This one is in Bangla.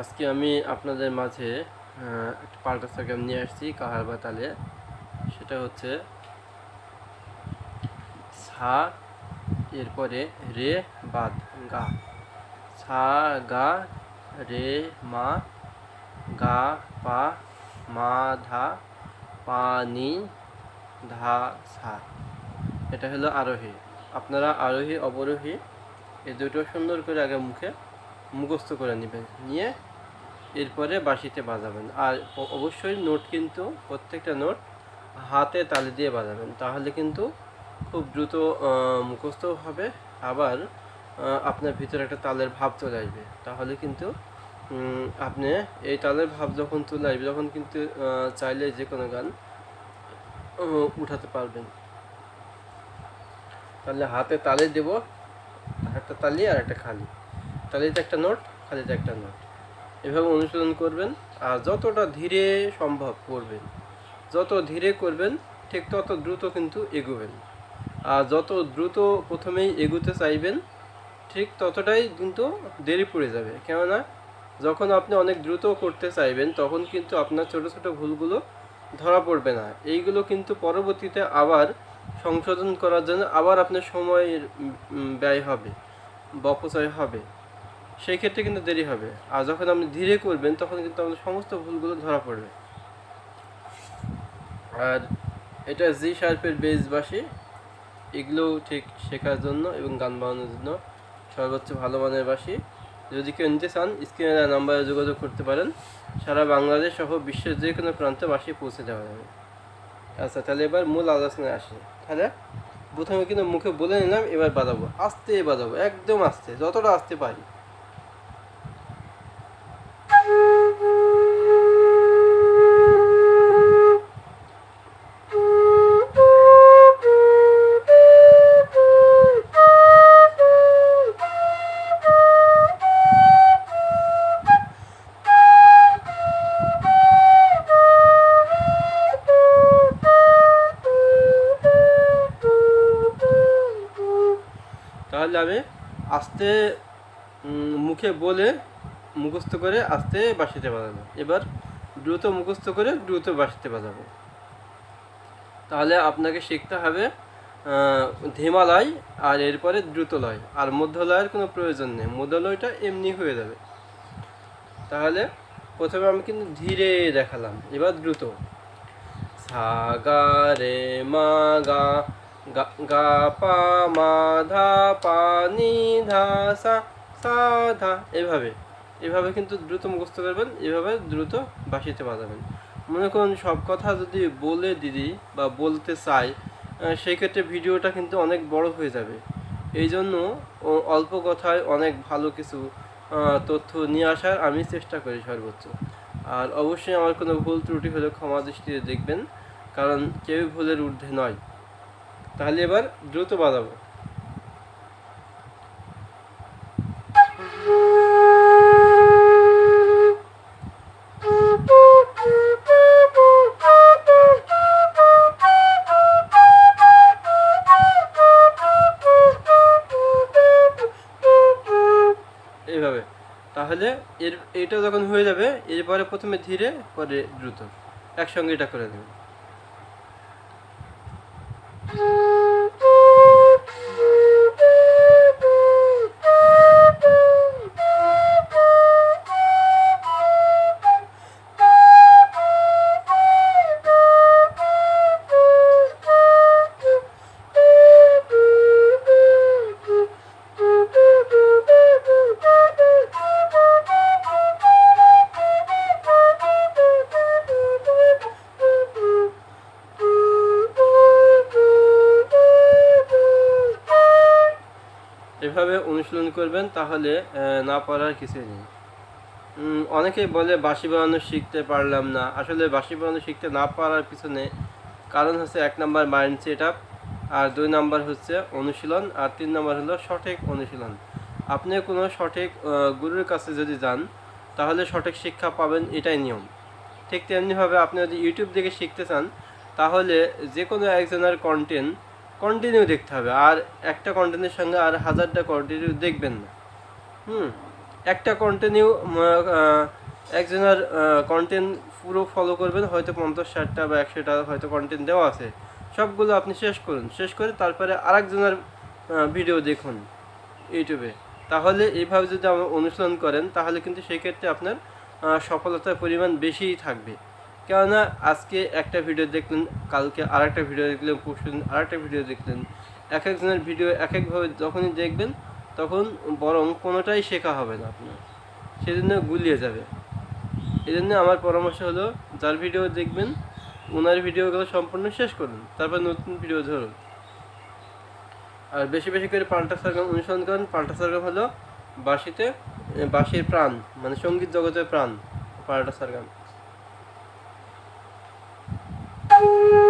আজকে আমি আপনাদের মাঝে একটা পাল্টা সাগেম নিয়ে আসছি, কাহার বা তালে। সেটা হচ্ছে সা, এরপরে রে, বাদ, গা। সা, গা, রে, মা, গা, পা, মা, ধা, পা, নি, ধা, সা। এটা হলো আরোহী। আপনারা আরোহী, অবরোহী এই দুটো সুন্দর করে আগে মুখে মুখস্থ করে নেবেন। নিয়ে এরপরে বাঁশিতে বাজাবেন। আর অবশ্যই নোট কিন্তু, প্রত্যেকটা নোট হাতে তালি দিয়ে বাজাবেন। তাহলে কিন্তু খুব দ্রুত মুখস্থ হবে। আবার আপনার ভিতরে একটা তালের ভাব চলে আসবে। তাহলে কিন্তু আপনি এই তালের ভাব যখন চলে আসবে, তখন কিন্তু চাইলে যে কোনো গান উঠাতে পারবেন। তাহলে হাতে তালে দেব, একটা তালি আর একটা খালি। তালিতে একটা নোট, খালিতে একটা নোট। এভাবে অনুশীলন করবেন আর যতটা ধীরে সম্ভব করবেন, যত ধীরে করবেন, ঠিক তত দ্রুত কিন্তু এগোবেন। আর যত দ্রুত প্রথমেই এগোতে চাইবেন, ঠিক ততটাই কিন্তু দেরি পড়ে যাবে। কেননা, যখন আপনি অনেক দ্রুত করতে চাইবেন, তখন কিন্তু আপনার ছোট ছোট ভুলগুলো ধরা পড়বে না। এইগুলো কিন্তু পরবর্তীতে আবার সংশোধন করার জন্য আবার আপনার সময়ের ব্যয় হবে বা অপচয় হবে। সেই ক্ষেত্রে কিন্তু দেরি হবে। আর যখন আপনি ধীরে করবেন, তখন কিন্তু আমাদের সমস্ত ভুলগুলো ধরা পড়বে। আর এটা জি শার্পের বাসি এগুলোও ঠিক শেখার জন্য এবং গান বানানোর জন্য সর্বোচ্চ ভালো মানের বাসি যদি কেউ নিতে চান স্ক্রিনে নাম্বারে যোগাযোগ করতে পারেন। সারা বাংলাদেশ সহ বিশ্বের যে কোনো প্রান্তে বাসি পৌঁছে দেওয়া যাবে। আচ্ছা তাহলে এবার মূল আলোচনায় আসি। তাহলে প্রথমে কিন্তু মুখে বলে নিলাম, এবার বাজাবো। আস্তে বাজাবো, একদম আস্তে, যতটা আস্তে পারি। আমি আস্তে মুখে বলে মুখস্থ করে আস্তে বাঁশিতে বাজাবো। এবার দ্রুত মুখস্থ করে দ্রুত বাঁশিতে বাজাবো। তাহলে আপনাকে শিখতে হবে ধীমা লয় আর এরপরে দ্রুত লয় আর মধ্য লয়ের কোনো প্রয়োজন নেই। মধ্য লয়টা এমনি হয়ে যাবে। তাহলে প্রথমে আমি কিন্তু ধীরে দেখালাম। এবার দ্রুত। সা গা রে, মা, গা গা পা মা ধা পা নি ধা সা সা ধা এভাবে। এভাবে কিন্তু দ্রুত মুখস্থ করবেন এভাবে দ্রুত বাঁশিতে বাজাবেন। মনে করুন সব কথা যদি বলে দিদি বা বলতে চাই আহ, সেই ক্ষেত্রে ভিডিওটা কিন্তু অনেক বড় হয়ে যাবে। এই জন্য অল্প কথায় অনেক ভালো কিছু তথ্য নিয়ে আসার আমি চেষ্টা করি সর্বোচ্চ। আর অবশ্যই আমার কোনো ভুল ত্রুটি হলে ক্ষমা দৃষ্টিতে দেখবেন কারণ কেউ ভুলের ঊর্ধ্বে নয়। তাহলে এবার দ্রুত বাজাবো। এইভাবে। তাহলে এর, এটা যখন হয়ে যাবে, এরপরে প্রথমে ধীরে, পরে দ্রুত। একসঙ্গে এটা করে দেবে এভাবে অনুশীলন করবেন তাহলে না পারার কিছুই নেই। অনেকেই বলে বাঁশি বানানো শিখতে পারলাম না। আসলে বাঁশি বানানো শিখতে না পারার পিছনে কারণ হচ্ছে এক নাম্বার মাইন্ড সেট আপ আর দুই নাম্বার হচ্ছে অনুশীলন আর তিন নম্বর হলো সঠিক অনুশীলন। আপনি কোনো সঠিক গুরুর কাছে যদি যান, তাহলে সঠিক শিক্ষা পাবেন এটাই নিয়ম। ঠিক তেমনিভাবে আপনি যদি ইউটিউব থেকে শিখতে চান, তাহলে যে কোনো একজনের কন্টেন্ট কন্টিনিউ দেখতে হবে। আর একটা কন্টেন্টের সঙ্গে আর হাজারটা কন্টিনিউ দেখবেন না। হুম? একটা কন্টিনিউ একজনের কন্টেন্ট পুরো ফলো করবেন, হয়তো পঞ্চাশ ষাটটা বা একশোটা হয়তো কন্টেন্ট দেওয়া আছে। সবগুলো আপনি শেষ করুন। শেষ করে তারপরে আরেকজনের ভিডিও দেখুন ইউটিউবে তাহলে এইভাবে যদি অনুশীলন করেন, তাহলে কিন্তু সেই ক্ষেত্রে আপনার সফলতার পরিমাণ বেশিই থাকবে। কেননা আজকে একটা ভিডিও দেখলেন, কালকে আরেকটা ভিডিও দেখলেন, পরশু দিন আরেকটা ভিডিও দেখলেন। এক একজনের ভিডিও এক একভাবে যখনই দেখবেন, তখন বরং কোনোটাই শেখা হবে না আপনার। সেজন্য গুলিয়ে যাবে। এই জন্য আমার পরামর্শ হলো, যার ভিডিও দেখবেন ওনার ভিডিওগুলো সম্পূর্ণ শেষ করুন, তারপর নতুন ভিডিও ধরুন। আর বেশি বেশি করে পাল্টা সরগম অনুসরণ করেন। পাল্টা সরগম হলো বাঁশিতে বাঁশির প্রাণ মানে সংগীত জগতের প্রাণ পাল্টা সরগম। Thank you.